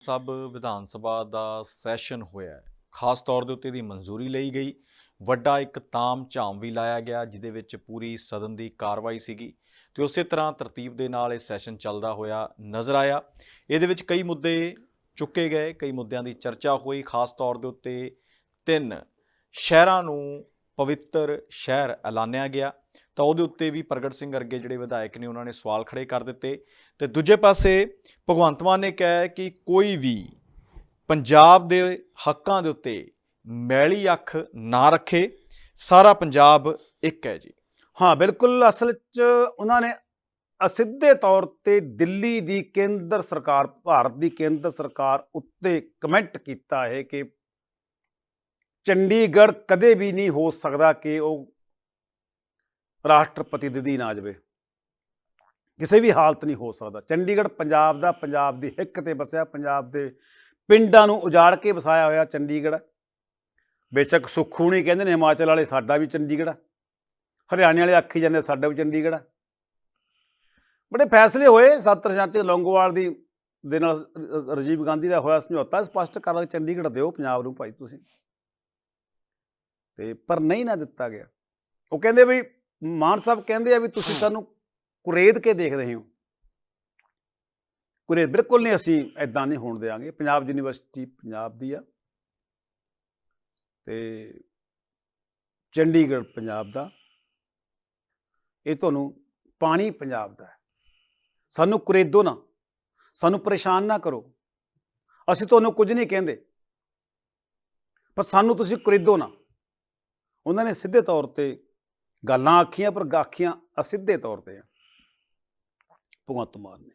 ਸਭ ਵਿਧਾਨ ਸਭਾ ਦਾ ਸੈਸ਼ਨ ਹੋਇਆ ਹੈ। ਖਾਸ ਤੌਰ ਦੇ ਉੱਤੇ ਦੀ ਮਨਜ਼ੂਰੀ ਲਈ ਗਈ। ਵੱਡਾ ਇੱਕ ਤਾਮ ਝਾਮ ਵੀ ਲਾਇਆ ਗਿਆ, ਜਿਹਦੇ ਵਿੱਚ ਪੂਰੀ ਸਦਨ ਦੀ ਕਾਰਵਾਈ ਸੀਗੀ ਤੇ ਉਸੇ ਤਰ੍ਹਾਂ ਤਰਤੀਬ ਦੇ ਨਾਲ ਇਹ ਸੈਸ਼ਨ ਚੱਲਦਾ ਹੋਇਆ ਨਜ਼ਰ ਆਇਆ। ਇਹਦੇ ਵਿੱਚ ਕਈ ਮੁੱਦੇ ਚੁੱਕੇ ਗਏ, ਕਈ ਮੁੱਦਿਆਂ ਦੀ ਚਰਚਾ ਹੋਈ। ਖਾਸ ਤੌਰ ਦੇ ਉੱਤੇ ਤਿੰਨ ਸ਼ਹਿਰਾਂ ਨੂੰ ਪਵਿੱਤਰ ਸ਼ਹਿਰ ਐਲਾਨਿਆ ਗਿਆ, ਤਾਂ ਉਹਦੇ ਉੱਤੇ ਵੀ ਪ੍ਰਗਟ ਸਿੰਘ ਅਰਗੇ ਜਿਹੜੇ ਵਿਧਾਇਕ ਨੇ, ਉਹਨਾਂ ਨੇ ਸਵਾਲ ਖੜੇ ਕਰ ਦਿੱਤੇ। ਤੇ ਦੂਜੇ ਪਾਸੇ ਭਗਵੰਤ ਮਾਨ ਨੇ ਕਿਹਾ ਕਿ ਕੋਈ ਵੀ ਪੰਜਾਬ ਦੇ ਹੱਕਾਂ ਦੇ ਉੱਤੇ ਮੈਲੀ ਅੱਖ ਨਾ ਰੱਖੇ, ਸਾਰਾ ਪੰਜਾਬ ਇੱਕ ਹੈ ਜੀ। ਹਾਂ, ਬਿਲਕੁਲ। ਅਸਲ 'ਚ ਉਹਨਾਂ ਨੇ ਅਸਿੱਧੇ ਤੌਰ ਤੇ ਦਿੱਲੀ ਦੀ ਕੇਂਦਰ ਸਰਕਾਰ, ਭਾਰਤ ਦੀ ਕੇਂਦਰ ਸਰਕਾਰ ਉੱਤੇ ਕਮੈਂਟ ਕੀਤਾ ਹੈ ਕਿ ਚੰਡੀਗੜ੍ਹ ਕਦੇ ਵੀ ਨਹੀਂ ਹੋ ਸਕਦਾ ਕਿ ਉਹ ਰਾਸ਼ਟਰਪਤੀ ਦੇ ਅਧੀਨ ਆ ਜਾਵੇ। ਕਿਸੇ ਵੀ ਹਾਲਤ ਨਹੀਂ ਹੋ ਸਕਦਾ। ਚੰਡੀਗੜ੍ਹ ਪੰਜਾਬ ਦਾ, ਪੰਜਾਬ ਦੀ ਹਿੱਕ ਤੇ ਵਸਿਆ, ਪੰਜਾਬ ਦੇ ਪਿੰਡਾਂ ਨੂੰ ਉਜਾੜ ਕੇ ਵਸਾਇਆ ਹੋਇਆ ਚੰਡੀਗੜ੍ਹ ਬੇਸ਼ੱਕ ਸੁੱਖੂ ਨਹੀਂ ਕਹਿੰਦੇ ਨੇ, ਹਿਮਾਚਲ ਵਾਲੇ ਸਾਡਾ ਵੀ ਚੰਡੀਗੜ੍ਹ ਹਰਿਆਣੇ ਵਾਲੇ ਆਖੀ ਜਾਂਦੇ ਸਾਡਾ ਵੀ ਚੰਡੀਗੜ੍ਹ ਬੜੇ ਫੈਸਲੇ ਹੋਏ ਸੱਤਰ ਚਾਚੇ ਲੌਂਗੋਵਾਲ ਦੀ ਦੇ ਨਾਲ, ਅ- ਰਾਜੀਵ ਗਾਂਧੀ ਦਾ ਹੋਇਆ ਸਮਝੌਤਾ। ਸਪਸ਼ਟ ਕਰਦਾ ਚੰਡੀਗੜ੍ਹ ਦਿਓ ਪੰਜਾਬ ਨੂੰ ਭਾਈ ਤੁਸੀਂ। ਤੇ ਪਰ ਨਹੀਂ ਨਾ ਦਿੱਤਾ ਗਿਆ। ਉਹ ਕਹਿੰਦੇ ਵੀ ਮਾਨ ਸਾਹਿਬ ਕਹਿੰਦੇ ਆ ਵੀ ਤੁਸੀਂ ਸਾਨੂੰ ਕੁਰੇਦ ਕੇ ਦੇਖ ਰਹੇ ਹੋ। ਕੁਰੇਦ ਬਿਲਕੁਲ ਨਹੀਂ ਅਸੀਂ ਐਦਾਂ ਨਹੀਂ ਹੋਣ ਦੇਵਾਂਗੇ ਪੰਜਾਬ ਯੂਨੀਵਰਸਿਟੀ ਪੰਜਾਬ ਦੀ ਆ। ਤੇ ਚੰਡੀਗੜ੍ਹ ਪੰਜਾਬ ਦਾ। ਇਹ ਤੁਹਾਨੂੰ ਪਾਣੀ ਪੰਜਾਬ ਦਾ ਸਾਨੂੰ ਕੁਰੇਦੋ ਨਾ ਸਾਨੂੰ ਪਰੇਸ਼ਾਨ ਨਾ ਕਰੋ। ਅਸੀਂ ਤੁਹਾਨੂੰ ਕੁਝ ਨਹੀਂ ਕਹਿੰਦੇ। ਪਰ ਸਾਨੂੰ ਤੁਸੀਂ ਕੁਰੇਦੋ ਨਾ। ਉਹਨਾਂ ਨੇ ਸਿੱਧੇ ਤੌਰ ਤੇ ਗੱਲਾਂ ਆਖੀਆਂ ਪਰ ਗਾਖੀਆਂ ਅਸਿੱਧੇ ਤੌਰ ਤੇ ਭਗਵੰਤ ਮਾਨ ਨੇ।